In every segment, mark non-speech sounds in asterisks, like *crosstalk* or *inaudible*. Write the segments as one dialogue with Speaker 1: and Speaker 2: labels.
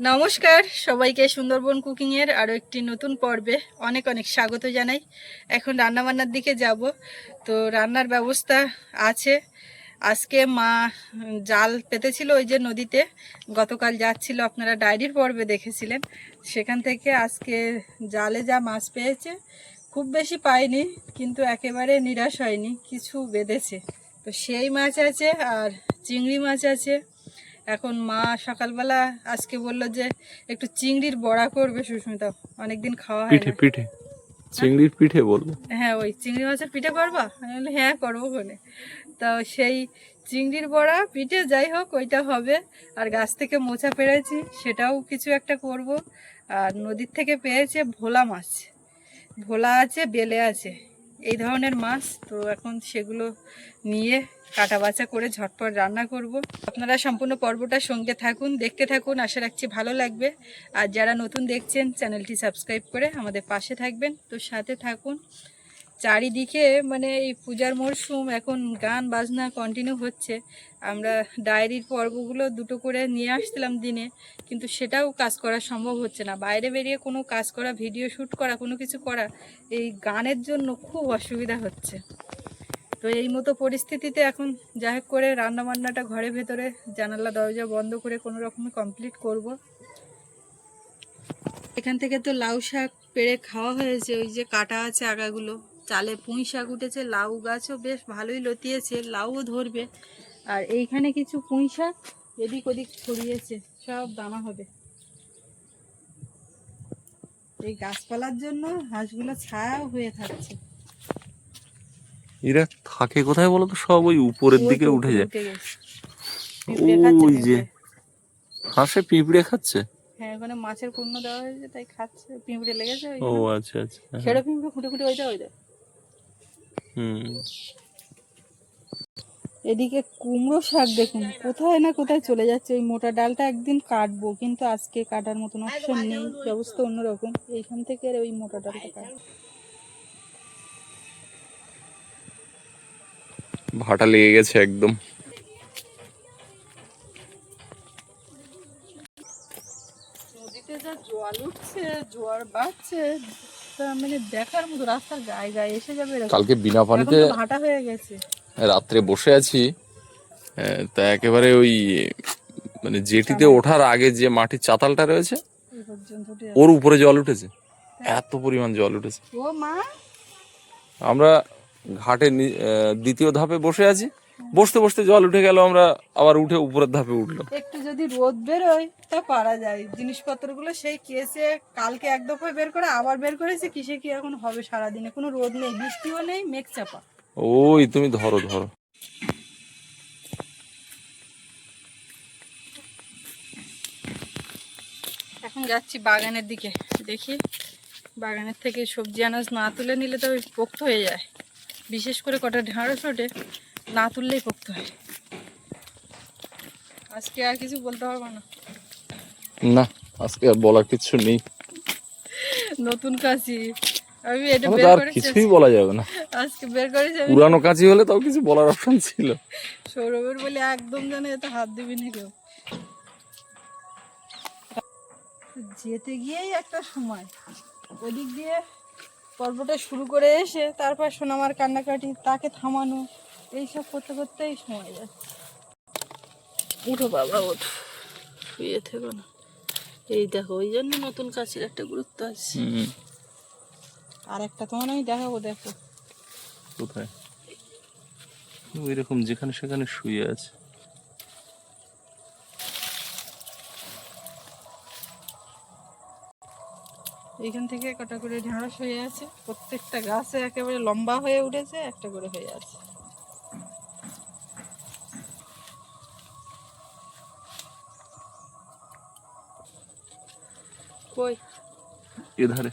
Speaker 1: নমস্কার, সবাইকে সুন্দরবন কুকিং এর আরও একটি নতুন পর্বে অনেক অনেক স্বাগত জানাই। এখন রান্না বান্নার দিকে যাব। তো রান্নার ব্যবস্থা আছে। আজকে মা জাল পেতেছিল ওই যে নদীতে। গতকাল যাচ্ছিল, আপনারা ডায়েরির পর্বে দেখেছিলেন। সেখান থেকে আজকে জালে যা মাছ পেয়েছে, খুব বেশি পাইনি, কিন্তু একেবারে নিরাশ হয়নি, কিছু বেঁধেছে। তো সেই মাছ আছে আর চিংড়ি মাছ আছে। এখন মা সকালবেলা আজকে বলল যে একটু চিংড়ির বড়া করবে সুস্মিতা। অনেকদিন খাওয়া হয়
Speaker 2: পিঠে
Speaker 1: না।
Speaker 2: চিংড়ির পিঠে বলল?
Speaker 1: হ্যাঁ ওই চিংড়ি মাছের পিঠে করবা? আমি বললাম হ্যাঁ করব ওখানে তো সেই চিংড়ির বড়া পিঠে যাই হোক ওইটা হবে। আর গাছ থেকে মোচা পেরেছি সেটাও কিছু একটা করব। আর নদীর থেকে পেয়েছে ভোলা মাছ। ভোলা আছে বেলে আছে। এই ধরনের মাছ, তো এখন সেগুলো নিয়ে কাটা বাছা করে ঝটপট রান্না করব। আপনারা সম্পূর্ণ পর্বটা সঙ্গে থাকুন, দেখতে থাকুন, আশা রাখছি ভালো লাগবে। আর যারা নতুন দেখছেন, চ্যানেলটি সাবস্ক্রাইব করে আমাদের পাশে থাকবেন। তো সাথে থাকুন। চারিদিকে মানে এই পূজার মরশুম এখন গান, বাজনা কন্টিনিউ হচ্ছে। আমরা ডায়েরির পর্বগুলো দুটো করে নিয়ে আসছিলাম দিনে, কিন্তু সেটাও কাজ করা সম্ভব হচ্ছে না। বাইরে বেরিয়ে কোনো কাজ করা ভিডিও শ্যুট করা, কোনো কিছু করা, এই গানের জন্য খুব অসুবিধা হচ্ছে। তো এই মতো পরিস্থিতিতে এখন যাই হোক করে রান্না বান্নাটা ঘরের ভেতরে, জানালা, দরজা বন্ধ করে কোনো রকমে কমপ্লিট করব। এখান থেকে তো লাউ শাক পেড়ে খাওয়া হয়েছে, ওই যে কাটা আছে আগাগুলো। চালে পুঁই শাক উঠেছে লাউ গাছও বেশ ভালোই লতিয়েছে লাউও ধরবে। আর এইখানে কিছু পুঁই শাক এদিক ওদিক ছড়িয়েছে সব দানা হবে। এই গাছপালার জন্য হাঁসগুলো ছায়াও হয়ে থাকছে।
Speaker 2: এরা থাকে কোথায় বলো তো? সব ওই উপরের দিকে উঠে যায়। ওই যে। হাঁসে পিঁপড়ে খাচ্ছে?
Speaker 1: হ্যাঁ ওখানে মাছের পূর্ণ দেওয়া হয়েছে তাই খাচ্ছে। পিঁপড়ে লেগেছে
Speaker 2: ও। আচ্ছা আচ্ছা।
Speaker 1: খেড়ে পিঁপড়ে খুঁটে খুঁটে ওইটা ওইটা এদিকে কুমড়ো শাক দেখুন কোথায় না কোথায় চলে যাচ্ছে। ওই মোটা ডালটা একদিন কাটবো কিন্তু আজকে কাটার মতন অপশন নেই ব্যবস্থা অন্যরকম। এইখান থেকে আর ওই মোটা ডালটা কাটবো।
Speaker 2: ভাটা লেগে গেছে একদম।
Speaker 1: নদীতে যা জল উঠছে জোয়ার বাড়ছে মানে দেখার মতো রাস্তার গায়ে গায়ে এসে যাবে
Speaker 2: কালকে বিনা পানিতে
Speaker 1: ভাটা হয়ে গেছে।
Speaker 2: রাত্রে বসে আছি। তা একেবারে ওই মানে জেটিতে ওঠার আগে যে মাটির চাতালটা রয়েছে ওর উপরে জল উঠেছে। এত পরিমাণ জল উঠেছে। আমরা ঘাটে দ্বিতীয় ধাপে বসে আছি। বসতে বসতে জল উঠে গেল আমরা আবার উঠে উপরের ধাপে উঠল
Speaker 1: একটু যদি রোদ বেরোয় তা পারা যায়। জিনিসপত্রগুলো সেই কেসে কালকে এক দফায় বের করে আবার বের করেছে কিসে কি এখন হবে সারাদিনে? কোনো রোদ নেই বৃষ্টিও নেই মেঘ চাপা।
Speaker 2: ওই তুমি ধরো ধরো।
Speaker 1: এখন যাচ্ছি বাগানের দিকে দেখি। বাগানের থেকে সবজি আনাজ না তুলে নিলে তো ওই পোক্ত হয়ে যায়। বিশেষ করে কটা ঢেঁড়স ওঠে। না তুললেই পোক্ত হয়। আজকে আর কিছু বলতে পারব না।
Speaker 2: না আজকে আর বলার কিছু নেই।
Speaker 1: নতুন কাশি আমি এটা বের
Speaker 2: কিছুই বলা যাবে না।
Speaker 1: আজকে বের করেছি
Speaker 2: পুরানো হলে তাও কিছু বলার অপশন ছিল।
Speaker 1: সৌরভের বলে একদম জানে এতে হাত দিবি না কেউ। যেতে গিয়েই একটা সময়। ওদিক দিয়ে পর্বটা শুরু করে এসে তারপর সোনামার কান্নাকাটি তাকে থামানো এইসব করতে করতেই সময় যাচ্ছে। উঠো বাবা ওঠো শুয়ে থেকো না। এই দেখো ওই জন্য নতুন কাছের একটা গুরুত্ব আছে। আর একটা তোমার আমি দেখাবো দেখো।
Speaker 2: কোথায়? ওই রকম যেখানে সেখানে শুয়ে আছে।
Speaker 1: এইখান থেকে কটা করে ঢেঁড়স হয়ে আছে। প্রত্যেকটা গাছে একেবারে লম্বা হয়ে উঠেছে একটা করে হয়ে আছে। কই?
Speaker 2: এধারে।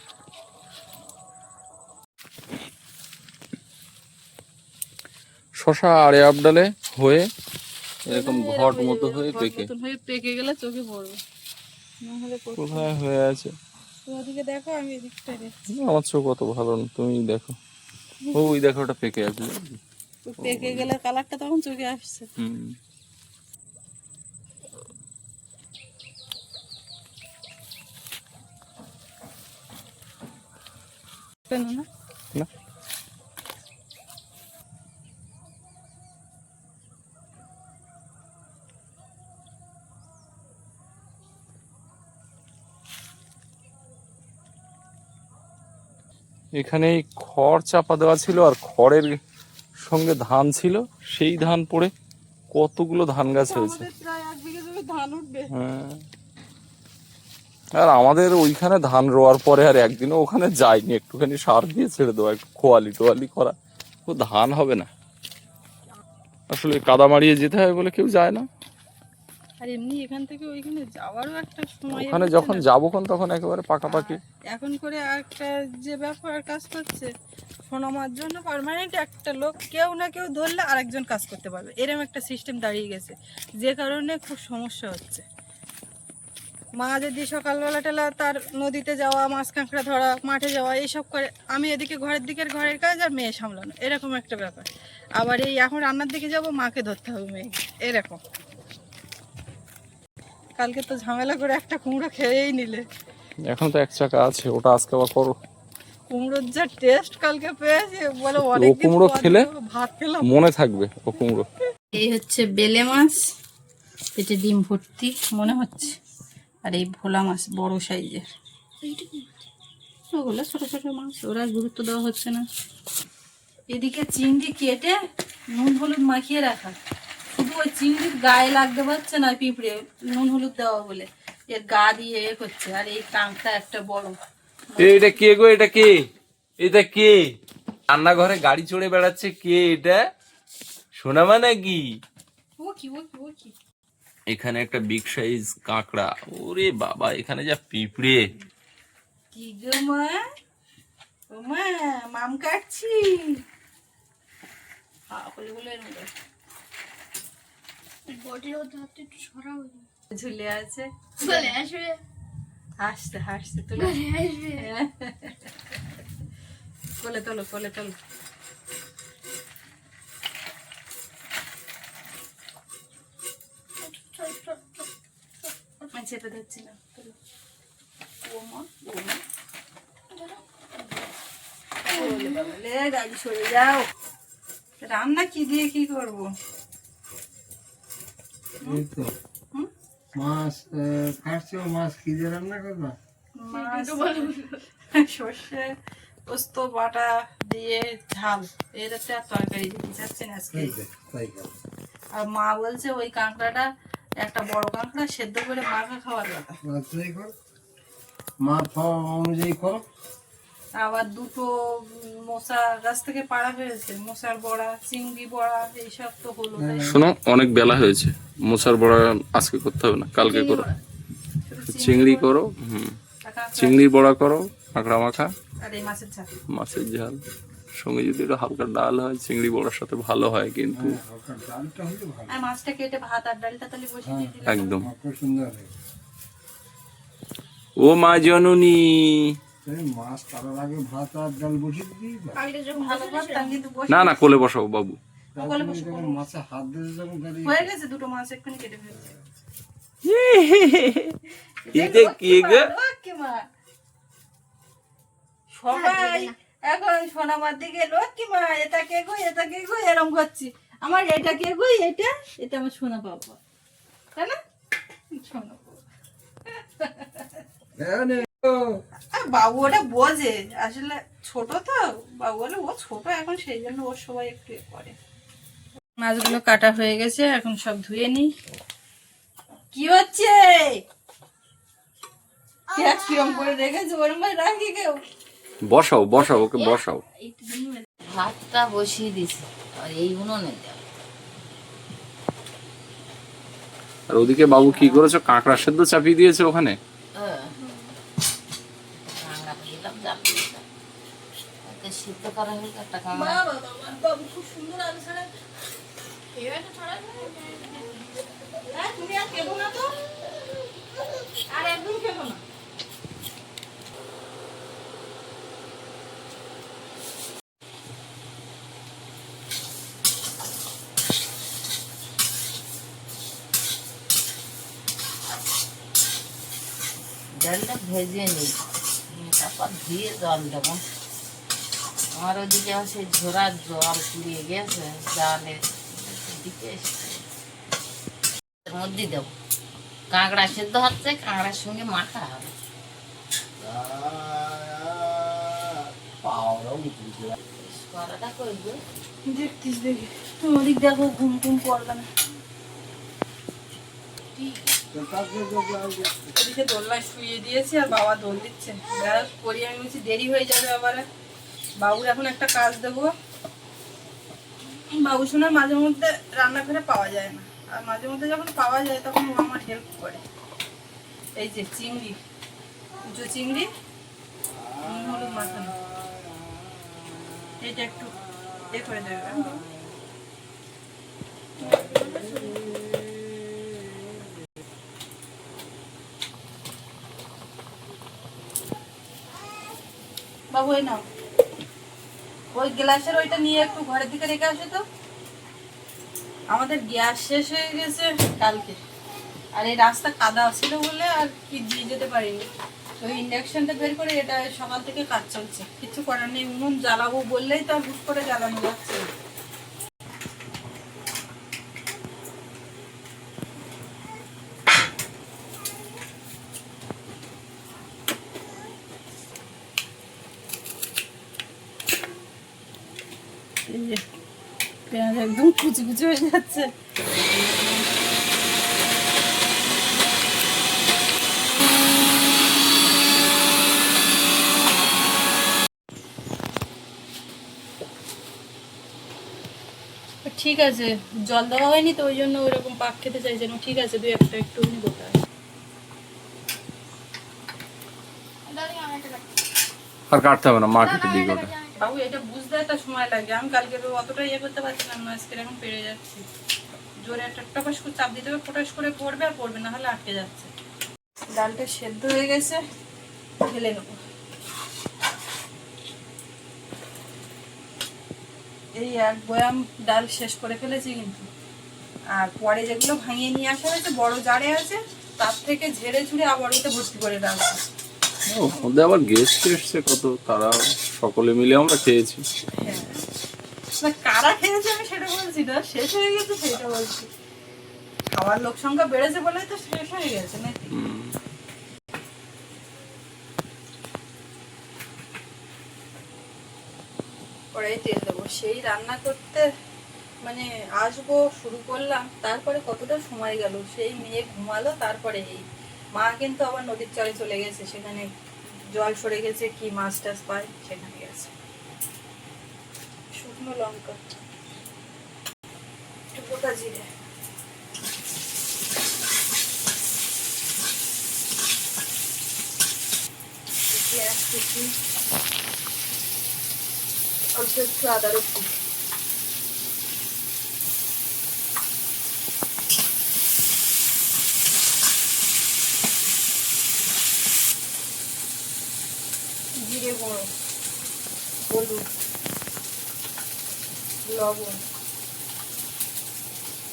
Speaker 2: শশা আড়ে আবডালে হয়ে এরকম ঘট মতো হয়ে পেকে।
Speaker 1: হয়ে পেকে গেলে চোখে পড়বে।
Speaker 2: কোথায় হয়ে আছে?
Speaker 1: ওদিকে দেখো আমি এদিকটা দেখছি।
Speaker 2: আমার চোখ অত ভালো না তুমি দেখো। ওই দেখো ওটা পেকে আছে।
Speaker 1: পেকে গেলে কালারটা তখন চোখে আসছে।
Speaker 2: হুম।
Speaker 1: কেন না?
Speaker 2: না। এখানে খড় চাপা দেওয়া ছিল আর খড়ের সঙ্গে ধান ছিল। সেই ধান পড়ে কতগুলো ধান গাছ হয়েছে
Speaker 1: প্রায় এক বিঘে ধান উঠবে।
Speaker 2: হ্যাঁ। আর আমাদের ওইখানে ধান রোয়ার পরে আর একদিনও ওখানে যায়নি একটুখানি সার দিয়ে ছেড়ে দেওয়া একটু খোয়ালি টোয়ালি করা। ও ধান হবে না। আসলে কাদা মারিয়ে যেতে হয় বলে কেউ যায় না।
Speaker 1: আর এমনি এখান থেকে ওইখানে যাওয়ারও একটা সময়
Speaker 2: ওখানে যখন। যাব তখন একেবারে পাকাপাকি।
Speaker 1: এখন করে একটা যে ব্যাপার কাজ করছে সোনামার জন্য পার্মানেন্ট একটা লোক কেউ না কেউ ধরলে আরেকজন কাজ করতে পারবে। এরকম একটা সিস্টেম দাঁড়িয়ে গেছে। যে কারণে খুব সমস্যা হচ্ছে। মা যদি সকালবেলা টেলা তার নদীতে যাওয়া মাছ কাঁকড়া ধরা মাঠে যাওয়া এইসব করে আমি এদিকে ঘরের দিকের ঘরের কাজ আর মেয়ে সামলানো এরকম একটা ব্যাপার। আবার এই এখন রান্নার দিকে যাব মাকে ধরতে হবে মেয়েকে এরকম। কালকে তো ঝামেলা করে একটা কুমড়ো খেয়েই নিলে।
Speaker 2: এখন তো এক চাকা আছে ওটা আজকে আবার করো।
Speaker 1: কুমড়োর যা টেস্ট কালকে পেয়েছি বলে
Speaker 2: ও
Speaker 1: অনেক
Speaker 2: কুমড়ো খেলে?
Speaker 1: ভাত খেলাম।
Speaker 2: মনে থাকবে ও কুমড়ো।
Speaker 1: এই হচ্ছে বেলে মাছ পেটে ডিম ভর্তি মনে হচ্ছে। আর এই ভোলা মাছ বড় সাইজের। ওগুলো ছোট ছোট মাছ ওরা গুরুত্ব দেওয়া হচ্ছে না। এদিকে চিংড়ি কেটে নুন হলুদ মাখিয়ে রাখা। শুধু ওই চিংড়ির গায়ে লাগতে পারছে না পিঁপড়ে নুন হলুদ দেওয়া বলে। এর গা দিয়ে এ করছে আর এই কাঁকটা একটা বড়।
Speaker 2: এটা কে গো এটা কে? এটা কে? রান্নাঘরে গাড়ি চড়ে বেড়াচ্ছে কে এটা? শোনামা নাকি
Speaker 1: ও কি ও কি ও কি?
Speaker 2: এখানে একটা বিগ সাইজ কাঁকড়া। ওরে বাবা এখানে যা পিঁপড়ে।
Speaker 1: কি গো মা? ও মা মাম কাটছি। ঝুলে আছে। হাসতে হাসতে তুলে। কোলে তোলো কোলে তোলো। আমি চেপে ধরছি না তোলো। ও মা ও মা ওলে বাবা, লে, গাড়ি সরে যাও রান্না কি দিয়ে কি করব
Speaker 3: এই তো
Speaker 1: হুম?
Speaker 3: মাছ কাটছো মাছ কি দিয়ে রান্না করবা
Speaker 1: সর্ষে পোস্ত বাটা দিয়ে ঝাল একটা তরকারি দিতে চাচ্ছেন আজকে। আর মা বলছে ওই কাঁকড়াটা একটা বড় কাঁকড়া সেদ্ধ করে মাখা খাওয়ার কথা।
Speaker 3: খাওয়া অনুযায়ী করো।
Speaker 1: আবার দুটো মশা গাছ থেকে পাড়া হয়েছে মশার বড়া চিংড়ি বড়া এইসব তো হলো
Speaker 2: শোনো অনেক বেলা হয়েছে। মোচার বড়া আজকে করতে হবে না কালকে করো। চিংড়ি করো হুম। চিংড়ি বড়া করো কাঁকড়া মাখা।
Speaker 1: আর এই মাছের ঝাল।
Speaker 2: মাছের ঝাল। সঙ্গে যদি একটু হালকা ডাল হয় চিংড়ি বড়ার সাথে ভালো হয় কিন্তু।
Speaker 3: হালকা ডালটা হলে ভালো।
Speaker 1: আর মাছটা কেটে ভাত আর ডালটা তাহলে বসিয়ে
Speaker 2: একদম।
Speaker 3: মাছ খুব সুন্দর হয়
Speaker 2: ও মা জননী।
Speaker 3: মাছ আগে ভাত আর ডাল বসিয়ে দিই
Speaker 2: না না কোলে বসাও বাবু।
Speaker 1: কোলে বসে
Speaker 3: যখন মাছে হাত দিয়ে যখন
Speaker 1: হয়ে গেছে দুটো মাছ এক্ষুনি কেটে ফেলছে।
Speaker 2: এটা কে গো?
Speaker 1: সবাই এখন সোনামার দিকে লক্ষ্মী মা এটা কে গো এটা কে গো? এরম করছি। আমার এটা কে গো এটা? এটা আমার সোনা বাবা। তাই না? সোনা বাবা।
Speaker 3: হ্যাঁ নে।
Speaker 1: বাবু ওটা বোঝে আসলে ছোট তো বাবু বলে ও ছোট এখন সেই জন্য ওর সবাই একটু করে। মাছগুলো কাটা হয়ে গেছে এখন সব ধুয়ে নিই। কি হচ্ছে? কিরম করে রেখেছে ওরম ভাই রাখি কেউ?
Speaker 2: বসাও বসাও ওকে বসাও।
Speaker 4: ভাতটা বসিয়ে দিছি আর এই উনুনে
Speaker 2: আর ওদিকে বাবু কি করেছ? কাঁকড়া সেদ্ধ চাপিয়ে দিয়েছে ওখানে?
Speaker 4: সিদ্ধ করা হলে একটা কাঁকড়া।
Speaker 1: বাবা খুব সুন্দর হ্যাঁ, তুমি আর না তো? আর একদম না।
Speaker 4: ডালটা ভেজে নিই। তারপর ধুয়ে জল দেবো। আমার ওদিকে সেই ঝোড়ার জল কুড়িয়ে গেছে জালে দিকে মধ্যে দেবো। কাঁকড়া সেদ্ধ হচ্ছে কাঁকড়ার সঙ্গে মাখা হবে। করাটা করব
Speaker 1: দেখতিস দেখি। ওদিক দেখো ঘুম ঘুম পড়বে না। শুয়ে দিয়েছি আর বাবা দোল দিচ্ছে। যারা করি আমি দেরি হয়ে যাবে বাবুর এখন একটা কাজ দেবো। বাবু শোনা, মাঝে মধ্যে রান্নাঘরে পাওয়া যায় না। আর মাঝে মধ্যে যখন পাওয়া যায়, তখন আমার হেল্প করে। এই যে চিংড়ি, কুচো চিংড়ি হলুদ, মাখানো। এটা একটু এ করে দেবে হ্যাঁ? বাবু এই নাও। ওই গ্লাসের ওইটা নিয়ে একটু ঘরের দিকে রেখে আসো তো। আমাদের গ্যাস শেষ হয়ে গেছে কালকে। আর এই রাস্তা কাদা ছিল বলে আর কি দিয়ে যেতে পারিনি। তো ইন্ডাকশনটা বের করে এটা সকাল থেকে কাজ চলছে। কিছু করার নেই, উনুন জ্বালাবো বললেই তো আর হুট করে জ্বালানো যাচ্ছে না। এই যে পেঁয়াজ একদম কুচি হয়ে যাচ্ছে ঠিক আছে জল দেওয়া হয়নি তো ওই জন্য ওইরকম পাক খেতে চাইছে না। ঠিক আছে দুই একটা একটু গোটায়
Speaker 2: আর কাটতে হবে না মা কেটে দিই ওটা।
Speaker 1: বাবু, এটা বুঝতে একটা সময় লাগে। আমি কালকে অতটা ইয়ে করতে পারছিলাম না আজকে এখন পেরে যাচ্ছি। জোরে একটা টপাস করে চাপ দিতে হবে, ফটাস করে পড়বে আর পড়বে না হলে আটকে যাচ্ছে। ডালটা সেদ্ধ হয়ে গেছে, ঢেলে নেব। এই এক বয়াম ডাল শেষ করে ফেলেছি কিন্তু। আর পরে যেগুলো ভাঙিয়ে নিয়ে আসা হয়েছে, বড় জারে আছে, তার থেকে ঝেড়ে ঝুড়ে আবার ওইতে ভর্তি করে রাখছি
Speaker 2: আবার গেস্ট এসছে কত তারা সকলে মিলে আমরা খেয়েছি।
Speaker 1: হ্যাঁ। কারা খেয়েছে আমি সেটা বলছি না, শেষ হয়ে গেছে সেটা বলছি। লোক সংখ্যা বেড়েছে তো শেষ হয়ে গেছে নাকি? তেল সেই রান্না করতে মানে আসব, শুরু করলাম, তারপরে কতটা সময় গেল? সেই মেয়ে ঘুমালো, তারপরে এই মা কিন্তু আবার নদীর চরে চলে গেছে, সেখানে জল সরে গেছে, কি মাছ টাছ পায়, সেখানে গেছে। শুকনো লঙ্কা। একটু গোটা জিরে। পেঁয়াজ কুচি অল্প একটু আদা রসুন জিরে গুঁড়ো হলুদ লবণ,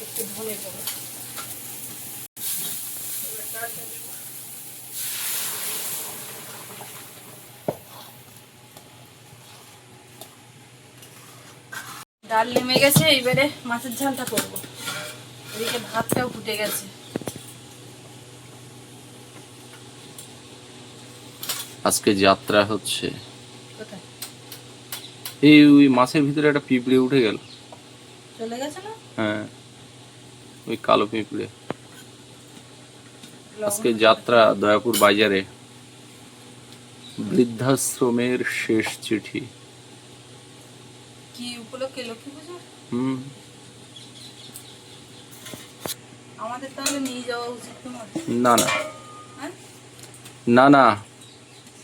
Speaker 1: একটু ধনে। ডাল নেমে গেছে এইবারে মাছের ঝালটা করব। এদিকে ভাতটাও ফুটে গেছে।
Speaker 2: আজকে যাত্রা হচ্ছে। এই ওই মাছের ভিতরে একটা পিঁপড়ে উঠে গেল।
Speaker 1: চলে গেছে না?
Speaker 2: হ্যাঁ। ওই কালো পিঁপড়ে। আজকে যাত্রা দয়াপুর বাজারে। বৃদ্ধাশ্রমের শেষ চিঠি।
Speaker 1: কি উপলক্ষে লক্ষ্মী পুজো?
Speaker 2: হুম।
Speaker 1: আমাদের তাহলে নিয়ে যাওয়া উচিত তোমার
Speaker 2: না না।
Speaker 1: হ্যাঁ?
Speaker 2: না না।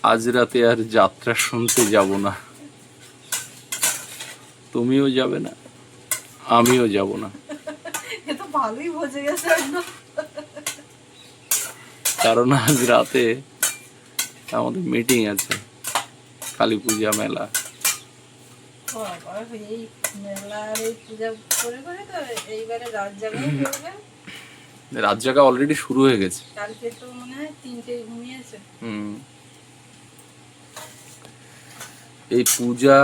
Speaker 2: আজ রাতে আর যাত্রা শুনতে যাব না। তুমিও যাবে না আমিও যাব না। *laughs*
Speaker 1: এ তো ভালোই বোঝে গেছে।
Speaker 2: কারণ আজ রাতে আমাদের মিটিং আছে কালী পূজা মেলা।
Speaker 1: রাত
Speaker 2: জাগা অলরেডি শুরু হয়ে গেছে।
Speaker 1: কালকে তো মনে হয় ঘুমিয়েছে।
Speaker 2: হুম। এই পূজা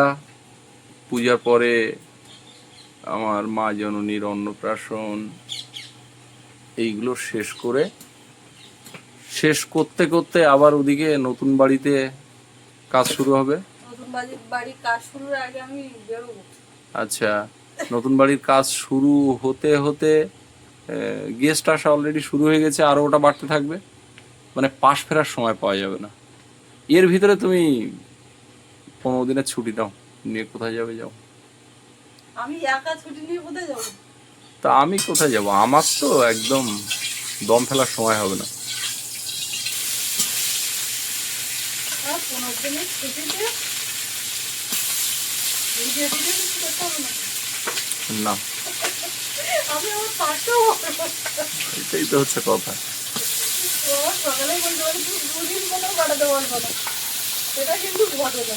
Speaker 2: পূজার পরে আমার মা জননীর অন্নপ্রাশন এইগুলো শেষ করে শেষ করতে করতে আবার ওদিকে নতুন বাড়িতে কাজ শুরু হবে। আচ্ছা নতুন বাড়ির কাজ শুরু হতে হতে গেস্ট আসা অলরেডি শুরু হয়ে গেছে আরও ওটা বাড়তে থাকবে। মানে পাশ ফেরার সময় পাওয়া যাবে না। এর ভিতরে তুমি পনেরো দিনের ছুটি দাও। নিয়ে কোথায় যাবে যাও?
Speaker 1: আমি একা ছুটি নিয়ে কোথায় যাব?
Speaker 2: তা আমি কোথায় যাব? আমার তো একদম দম ফেলার সময় হবে না।
Speaker 1: না।
Speaker 2: এটাই তো হচ্ছে কথা।
Speaker 1: সকালে বলতে পারি দুদিন কোনো কাটাতে পারব না। সেটা কিন্তু ঘটনা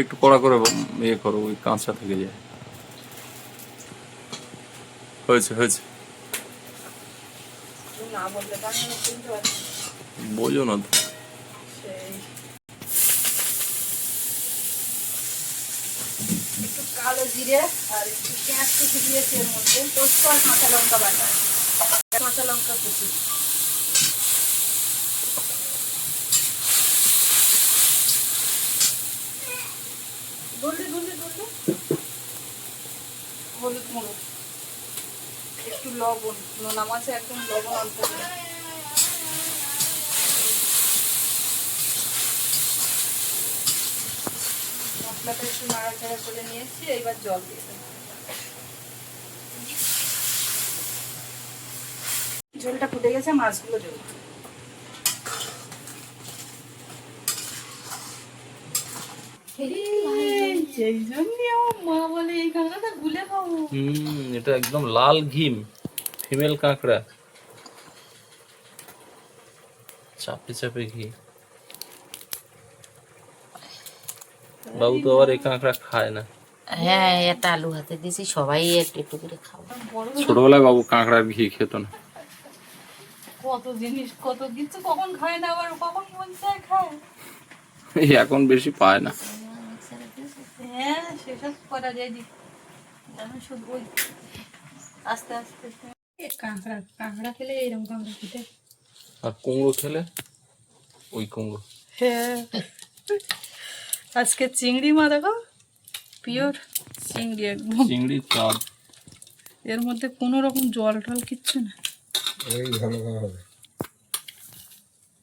Speaker 2: একটু কড়া করে ইয়ে করো, ওই কাঁচা থেকে যায়। হয়েছে হয়েছে। বোঝো না
Speaker 1: কালো জিরে আর একটু পেঁয়াজ কুচি দিয়েছি এর মধ্যে। পোস্ত আর কাঁচা লঙ্কা বাটা। কাঁচা লঙ্কা কুচি। হলুদ একটু লবণ, নোনা মাছে একদম লবণ অল্প মশলাটা একটু নাড়াচাড়া করে নিয়েছি এইবার জল দিয়ে দেবো। ঝোলটা ফুটে গেছে, মাছগুলো দেবো সেই জন্যই আমার মা বলে এই কাঁকড়াটা গুলে খাব।
Speaker 2: হুম এটা একদম লাল ঘিম ফিমেল কাঁকড়া। চাপে চাপে ঘি। বাবু তো আবার এই কাঁকড়া খায় না।
Speaker 4: হ্যাঁ এটা আলু হাতে দিয়েছি সবাই একটু একটু করে খাব।
Speaker 2: ছোটবেলায় বাবু কাঁকড়ার ঘি খেত না।
Speaker 1: কত জিনিস কত কিছু কখন খায় না আবার কখন মন চায় খায়।
Speaker 2: এখন বেশি পায় না।
Speaker 1: হ্যাঁ সেসব করা আমি শুধু ওই আস্তে আস্তে। কাঁকড়া কাঁকড়া খেলে কাঁকড়া খেতে।
Speaker 2: আর কুমড়ো খেলে? ওই কুমড়ো।
Speaker 1: হ্যাঁ। আজকে চিংড়ি মা দেখো পিওর চিংড়ি একদম।
Speaker 2: চিংড়ি চাঁদ
Speaker 1: এর মধ্যে কোনো রকম জল টল কিচ্ছু না।
Speaker 3: এই ভালো হবে।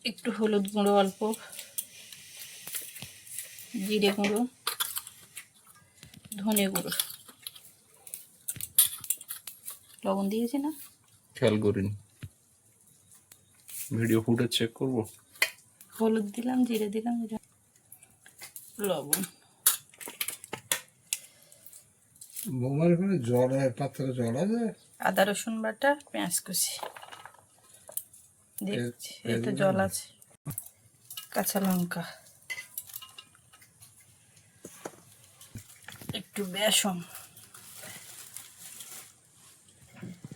Speaker 1: একটু হলুদ গুঁড়ো অল্প জিরে গুঁড়ো। ধনে গুঁড়ো। লবণ দিয়েছি না?
Speaker 2: খেয়াল করিনি। ভিডিও ফুটেজ চেক করব?
Speaker 1: হলুদ দিলাম জিরে দিলাম লবণ।
Speaker 3: বোমার এখানে জল হয় পাত্রে জল আছে?
Speaker 1: আদা রসুন বাটা পেঁয়াজ কুচি। দেখছি এতে জল আছে। কাঁচা লঙ্কা। একটু বেসন।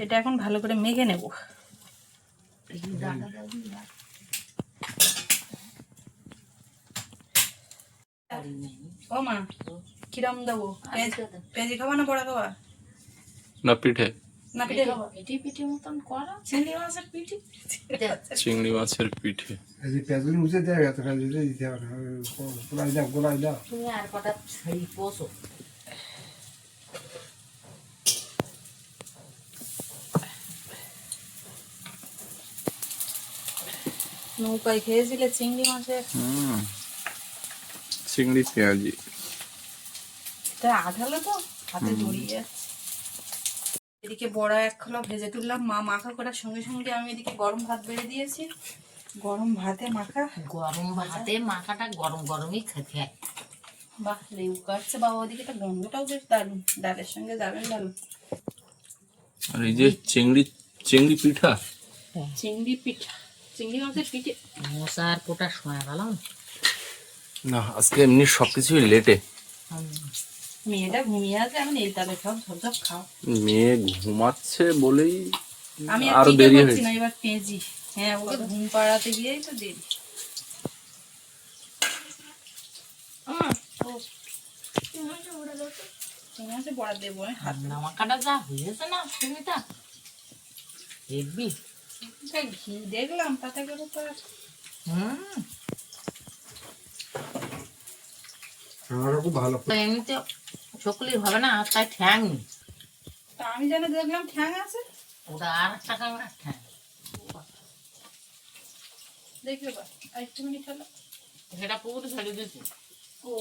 Speaker 1: এটা এখন ভালো করে মেখে নেব। ও মা কিরম দেবো? পেঁয়াজি খাবা না বড়া খাবা?
Speaker 2: না পিঠে।
Speaker 1: না পিঠে খাবা?
Speaker 4: পিঠে পিঠে মতন করো।
Speaker 1: চিংড়ি মাছের পিঠে?
Speaker 2: চিংড়ি মাছের পিঠে।
Speaker 3: এই পেঁয়াজগুলো গেছে দিতে হবে গোলাই দাও গোলাই দাও।
Speaker 4: তুমি আর কটা ছড়ি পোষো।
Speaker 1: নৌকায় খেয়েছিলে চিংড়ি মাছের
Speaker 2: হুম। চিংড়ি পেঁয়াজি।
Speaker 1: এটা আঠালো তো হাতে জড়িয়ে যাচ্ছে। এদিকে বড়া এক খোলা ভেজে তুললাম। মা মাখা করার সঙ্গে সঙ্গে আমি এদিকে গরম ভাত বেড়ে দিয়েছি। গরম ভাতে মাখা।
Speaker 4: গরম ভাতে মাখাটা গরম গরমই খেতে হয়।
Speaker 1: বাহ লেবু কাটছে বাবা ওদিকে তো গন্ধটাও বেশ দারুণ। ডালের সঙ্গে যাবেন ভালো।
Speaker 2: আর এই যে চিংড়ি চিংড়ি পিঠা?
Speaker 1: চিংড়ি পিঠা। চিংড়ি মাছের পিঠে
Speaker 4: মশা আর পোটা শোয়া গেলাম।
Speaker 2: না আজকে এমনি সবকিছুই লেটে
Speaker 1: মেয়েটা ঘুমিয়ে আছে এখন এই তালে সব ঝপঝপ খাও।
Speaker 2: মেয়ে ঘুমাচ্ছে বলেই
Speaker 1: আমি
Speaker 2: আর দেরি হয়েছে।
Speaker 1: না এবার পেঁজি হ্যাঁ ওকে ঘুম পাড়াতে গিয়েই তো দেরি। বড়া দেবো হাত
Speaker 4: নামা কাটা যা হয়েছে না সুমিতা। দেখবি?
Speaker 1: ঘি দেখলাম তাতে করে তো আর-
Speaker 3: খুব ভালো।
Speaker 4: এমনিতে চকলি হবে না তাই ঠ্যাং
Speaker 1: তা আমি যেন দেখলাম ঠ্যাং আছে।
Speaker 4: ওটা আর একটা কামড়া ঠ্যাং।
Speaker 1: দেখবে বা আর একটুখানি খেলো।
Speaker 4: সেটা পুরো ছেড়ে দিয়েছি।
Speaker 1: ও।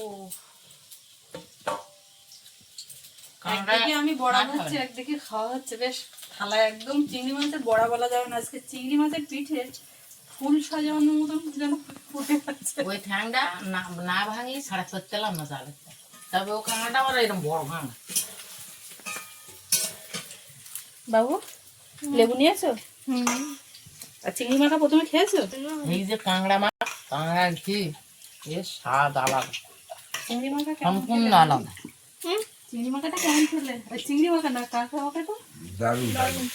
Speaker 4: কামড়া
Speaker 1: আমি বড়া হচ্ছে একদিকে খাওয়া হচ্ছে বেশ থালায় একদম চিংড়ি মাছের বড়া বলা যাবে না। আজকে চিংড়ি মাছের পিঠে ফুল সাজানোর মতন যেন ফুটে যাচ্ছে
Speaker 4: ওই ঠ্যাংটা না না ভাঙি সাড়ে করতেলাম না চালের তবে ও কামড়াটা আবার এরকম বড় ভাঙা
Speaker 1: বাবু লেবু নিয়েছো? আর চিংড়ি মাথা প্রথমে খেয়েছো?
Speaker 4: এই যে কাঁকড়া মাছ কাঁকড়া কি এ স্বাদ আলাদা।
Speaker 1: চিংড়ি মাথা
Speaker 4: সম্পূর্ণ আলাদা।
Speaker 1: হুম? চিংড়ি মাথাটা কেমন খেলে চিংড়ি না কাঁকড়া মাথাটা
Speaker 3: দারুণ দারুণ।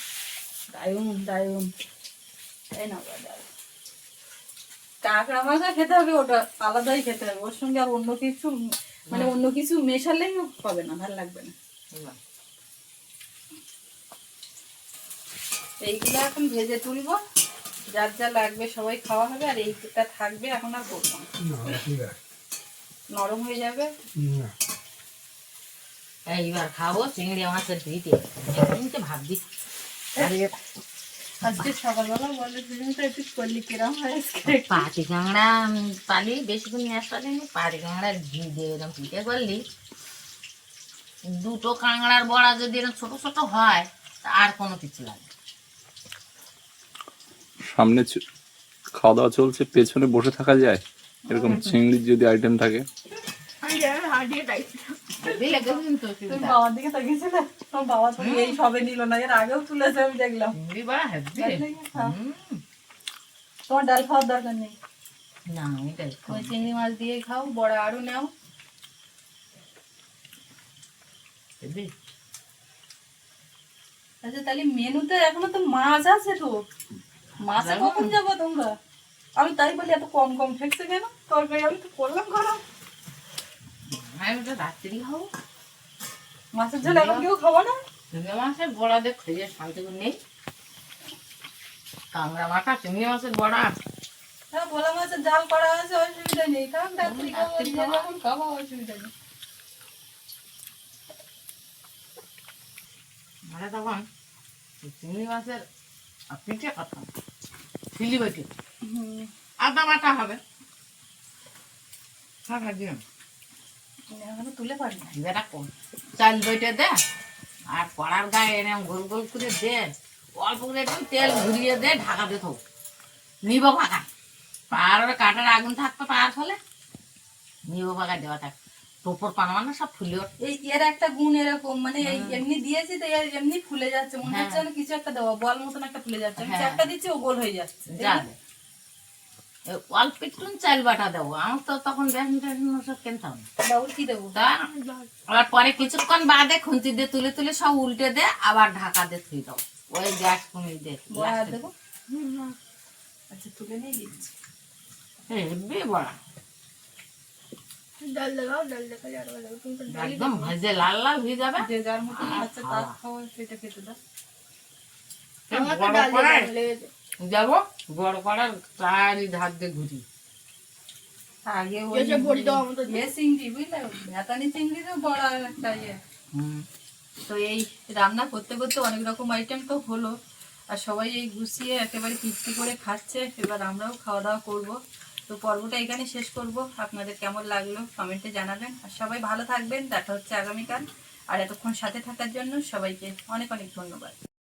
Speaker 1: দারুণ দারুণ তাই না কাঁকড়া মাথা খেতে হবে ওটা আলাদাই খেতে হবে। ওর সঙ্গে আর অন্য কিছু মানে অন্য কিছু মেশালেই হবে না ভালো লাগবে না। এইগুলো এখন ভেজে তুলবো। যার যা লাগবে সবাই খাওয়া হবে আর এইটা থাকবে এখন আর করব নরম হয়ে যাবে।
Speaker 3: না।
Speaker 4: এইবার খাব চিংড়ি মাছের ভিটে কিন্তু ভাবছি
Speaker 1: আজকে সকালবেলা বলে দিদিটা একটু করলি কিরম হয়
Speaker 4: পাটি কাঁকড়া পালি বেশি করে নিয়ে আসতে পারিনি পাটি কাঁকড়ার ঘি দিয়ে এরকম পিঠে করলি। দুটো কাঁকড়ার বড়া যদি এরকম ছোট ছোট হয় তা আর কোনো কিছু লাগে
Speaker 2: সামনে চ- খাওয়া দাওয়া চলছে পেছনে বসে থাকা যায়? এরকম চিংড়ির যদি আইটেম থাকে।
Speaker 4: চিংড়ি
Speaker 1: মাছ দিয়ে খাও বড় আরও নাও আচ্ছা তাহলে মেনুতে এখনও তো মাছ আছে তো। মাছে কখন যাব তোমরা? আমি তাই বলি, এত কম কম ঠেকছে কেন? তরকারি আমি তো করলাম খারাপ।
Speaker 4: আমি তো রাত্রি খাব
Speaker 1: মাছের ঝোল এখন কেউ খাব না?
Speaker 4: চিংড়ি মাছের বড়া দিয়ে খেয়ে শান্তি করে নেই। কাঁকড়া মাথা চিংড়ি মাছের বড়া।
Speaker 1: ভোলা মাছের ঝাল করা আছে অসুবিধা নেই। থাক রাত্রি খাব খাব। অসুবিধা নেই।
Speaker 4: তখন চিংড়ি মাছের আর পিঠে কথা। চিলি বেটে আদা বাটা হবে। হ্যাঁ হ্যাঁ দিন
Speaker 1: তুলে না
Speaker 4: যেটা চাল দে আর কড়ার গায়ে এরকম গোল গোল করে দে অল্প করে একটু তেল ঘুরিয়ে দে ঢাকা দিয়ে থাক নিব কাটার আগুন থাকতো পার ফলে। নিব পাকা দেওয়া থাক। টোপর পানামানো সব ফুলে
Speaker 1: এই এর একটা গুণ এরকম মানে এই এমনি দিয়েছি তো এর এমনি ফুলে যাচ্ছে। মনে
Speaker 4: হ্যাঁ।
Speaker 1: হচ্ছে কিছু একটা দেওয়া বল মতন একটা ফুলে যাচ্ছে। আমি
Speaker 4: হ্যাঁ।
Speaker 1: চারটা দিচ্ছি ও গোল হয়ে যাচ্ছে।
Speaker 4: যাবে অল্প একটু চাল বাটা দেবো। আমার তো তখন বেসন টেসন ওসব কিনতাম আবার পরে কিছুক্ষণ বাদে খুন্তি দিয়ে তুলে তুলে সব উল্টে দে আবার ঢাকা দিয়ে থুই দাও ওই গ্যাস কমিয়ে দে
Speaker 1: আচ্ছা তুলে নিয়ে দিচ্ছি।
Speaker 4: হেব্বি বড়া। একদম ভেজে লাল লাল হয়ে যাবে।
Speaker 1: যে যার মতো খাচ্ছে তার খাওয়া সেটা খেতে দাও।
Speaker 4: যাব বড় কড়ার চারি ধার দিয়ে ঘুরি।
Speaker 1: আগে ওই চিংড়ি বুঝলে? ভেতানি চিংড়ি তো বড় একটা ইয়ে। তো এই রান্না করতে করতে অনেক রকম আইটেম তো হলো। আর সবাই এই গুছিয়ে একেবারে তৃপ্তি করে খাচ্ছে। এবার আমরাও খাওয়া দাওয়া করব। তো পর্বটা এখানে শেষ করব। আপনাদের কেমন লাগল কমেন্টে জানাবেন। আর সবাই ভালো থাকবেন। দেখা হচ্ছে আগামীকাল। আর এতক্ষণ সাথে থাকার জন্য সবাইকে অনেক অনেক ধন্যবাদ।